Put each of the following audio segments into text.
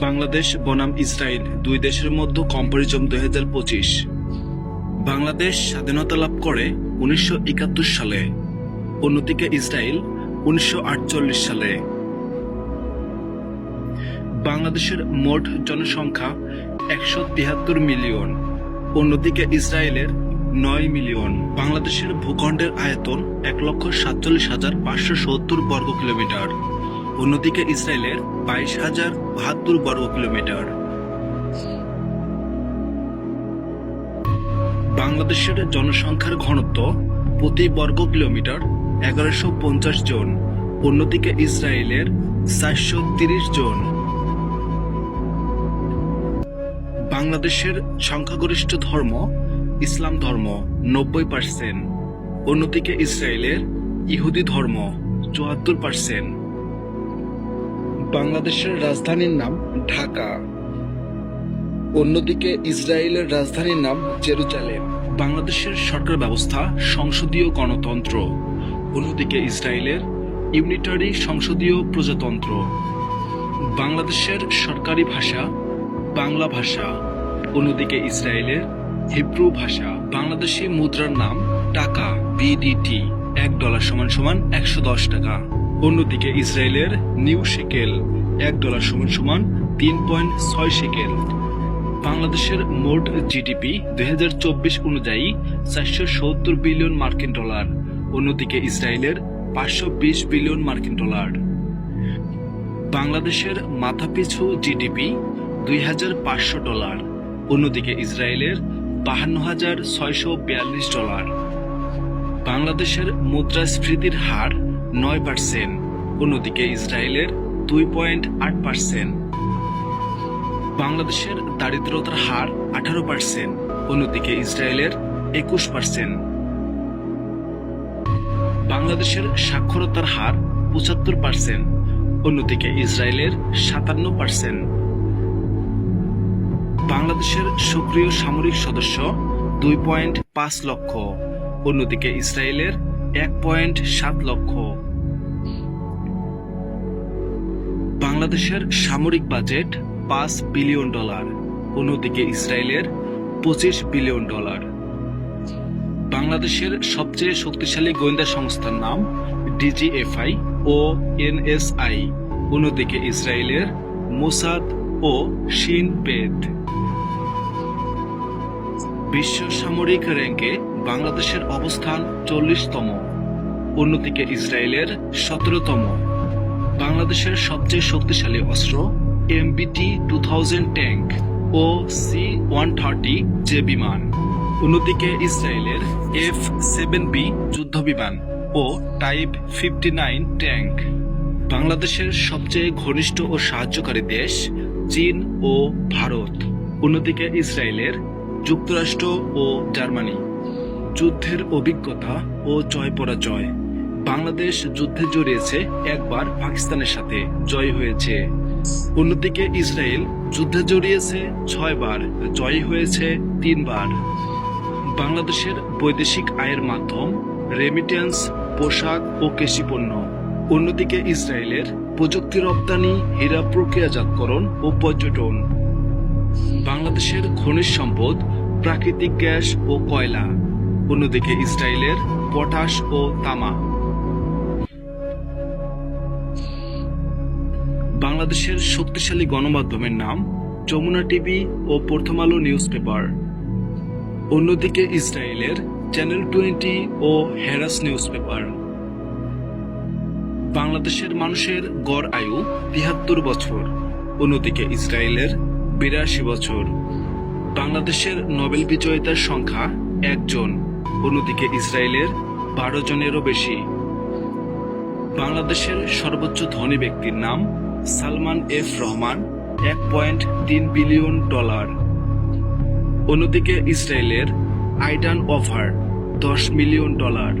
বাংলাদেশ, বনাম ইসরায়েল দুই দেশের মধ্যে কম্পারিজম দুই হাজার পঁচিশ। বাংলাদেশ স্বাধীনতা লাভ করে উনিশশো একাত্তর সালে, অন্যদিকে ইসরায়েল উনিশশো আটচল্লিশ সালে। বাংলাদেশের মোট জনসংখ্যা একশো তিয়াত্তর মিলিয়ন, অন্যদিকে ইসরায়েলের নয় মিলিয়ন। বাংলাদেশের ভূখণ্ডের আয়তন এক লক্ষ সাতচল্লিশ হাজার পাঁচশো সত্তর বর্গ কিলোমিটার। অন্যদিকে ইসরায়েলের বাইশ হাজার বাহাত্তর বর্গ কিলোমিটার। বাংলাদেশের জনসংখ্যার ঘনত্ব প্রতি বর্গ কিলোমিটার এগারোশো পঞ্চাশ জন, অন্যদিকে ইসরায়েলের চারশো তিরিশ জন। বাংলাদেশের সংখ্যাগরিষ্ঠ ধর্ম ইসলাম ধর্ম, নব্বই পার্সেন্ট। অন্যদিকে ইসরায়েলের ইহুদি ধর্ম, চুয়াত্তর পার্সেন্ট। বাংলাদেশের রাজধানীর নাম ঢাকা। অন্যদিকে ইসরায়েলের রাজধানীর নাম জেরুজালেম। বাংলাদেশের সরকার ব্যবস্থা সংসদীয় গণতন্ত্র। অন্যদিকে ইসরায়েলের ইউনিটারি সংসদীয় প্রজাতন্ত্র। বাংলাদেশের সরকারি ভাষা বাংলা ভাষা। অন্যদিকে ইসরায়েলের হিব্রু ভাষা বাংলাদেশি মুদ্রার নাম টাকা বিডিটি এক ডলার সমান সমান একশো দশ টাকা। অন্যদিকে ইসরায়েলের নিউ শেকেল এক ডলার সমান সমান তিন পয়েন্ট ছয় শেকেল বাংলাদেশের মোট জিডিপি দু হাজার চব্বিশ অনুযায়ী চারশো সত্তর বিলিয়ন মার্কিন ডলার, অন্যদিকে ইসরায়েলের পাঁচশো বিশ বিলিয়ন মার্কিন ডলার। বাংলাদেশের মাথাপিছু জিডিপি দুই হাজার পাঁচশো ডলার, অন্যদিকে ইসরায়েলের বাহান্ন হাজার ছয়শো বিয়াল্লিশ ডলার। বাংলাদেশের মুদ্রাস্ফীতির হার নয় পার্সেন্ট অন্যদিকে ইসরায়েলের দুই পয়েন্ট আট পার্সেন্ট বাংলাদেশের দারিদ্রতার হার আঠারো পার্সেন্ট অন্যদিকে ইসরায়েলের একুশ পার্সেন্ট বাংলাদেশের সাক্ষরতার হার পঁচাত্তর পার্সেন্ট অন্যদিকে ইসরায়েলের সাতান্ন পার্সেন্ট বাংলাদেশের সক্রিয় সামরিক সদস্য দুই পয়েন্ট পাঁচ লক্ষ। অন্যদিকে ইসরায়েলের এক পয়েন্ট সাত লক্ষ। বাংলাদেশের সামরিক বাজেট পাঁচ বিলিয়ন ডলার, অন্যদিকে ইসরায়েলের পঁচিশ বিলিয়ন ডলার। বাংলাদেশের সবচেয়ে শক্তিশালী গোয়েন্দা সংস্থার নাম ডিজিএফআই ও এনএসআই, অন্যদিকে ইসরায়েলের মোসাদ ও শিন বেদ বিশ্ব সামরিক র্যাঙ্কে বাংলাদেশের অবস্থান চল্লিশতম। অন্যদিকে ইসরায়েলের সতেরোতম। বাংলাদেশের সবচেয়ে শক্তিশালী অস্ত্র এমবিটি টু থাউজেন্ড ট্যাঙ্ক ও সি ওয়ান থার্টি যে বিমান। অন্যদিকে ইসরায়েলের এফ সেভেন বি যুদ্ধ বিমান ও টাইপ ফিফটি নাইন ট্যাঙ্ক বাংলাদেশের সবচেয়ে ঘনিষ্ঠ ও সাহায্যকারী দেশ চীন ও ভারত। অন্যদিকে ইসরায়েলের যুক্তরাষ্ট্র ও জার্মানি। যুদ্ধের অভিজ্ঞতা ও জয় পরাজয়। বাংলাদেশ যুদ্ধে জড়িয়েছে একবার পাকিস্তানের সাথে। জয় হয়েছে। অন্যদিকে ইসরায়েল যুদ্ধে জড়িয়েছে ছয়বার। জয় হয়েছে তিনবার। বাংলাদেশের বৈদেশিক আয়ের মাধ্যম রেমিটেন্স পোশাক ও কৃষিপণ্য। অন্যদিকে ইসরায়েলের প্রযুক্তি রপ্তানি, হীরা প্রক্রিয়াজাতকরণ ও পর্যটন। বাংলাদেশের খনিজ সম্পদ প্রাকৃতিক গ্যাস ও কয়লা, অন্যদিকে ইসরায়েলের পটাশ ও তামা। বাংলাদেশের শক্তিশালী গণমাধ্যমের নাম, যমুনা টিভি ও প্রথম আলো নিউজ পেপার অন্যদিকে ইসরায়েলের চ্যানেল টোয়েন্টি ও হেরাস নিউজ পেপার বাংলাদেশের মানুষের গড় আয়ু তিহাত্তর বছর, অন্যদিকে ইসরায়েলের বিরাশি বছর। বাংলাদেশের নোবেল বিজয়িতার সংখ্যা একজন। অন্যদিকে ইসরায়েলের বারো জনেরও বেশি। বাংলাদেশের সর্বোচ্চ ধনী ব্যক্তির নাম সালমান এফ রহমান, এক পয়েন্ট তিন বিলিয়ন ডলার। অন্যদিকে ইসরায়েলের আইডান অফার দশ মিলিয়ন ডলার।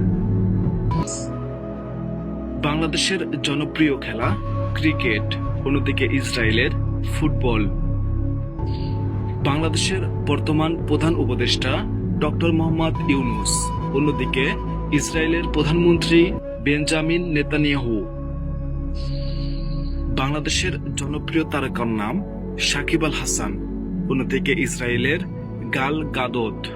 বাংলাদেশের জনপ্রিয় খেলা ক্রিকেট। অন্যদিকে ইসরায়েলের ফুটবল। বাংলাদেশের বর্তমান প্রধান উপদেষ্টা ডক্টর মোহাম্মদ ইউনুস। অন্যদিকে, ইসরায়েলের প্রধানমন্ত্রী বেঞ্জামিন নেতানিয়াহু। বাংলাদেশের জনপ্রিয় তারকার নাম সাকিব আল হাসান। অন্যদিকে, ইসরায়েলের গাল গাদত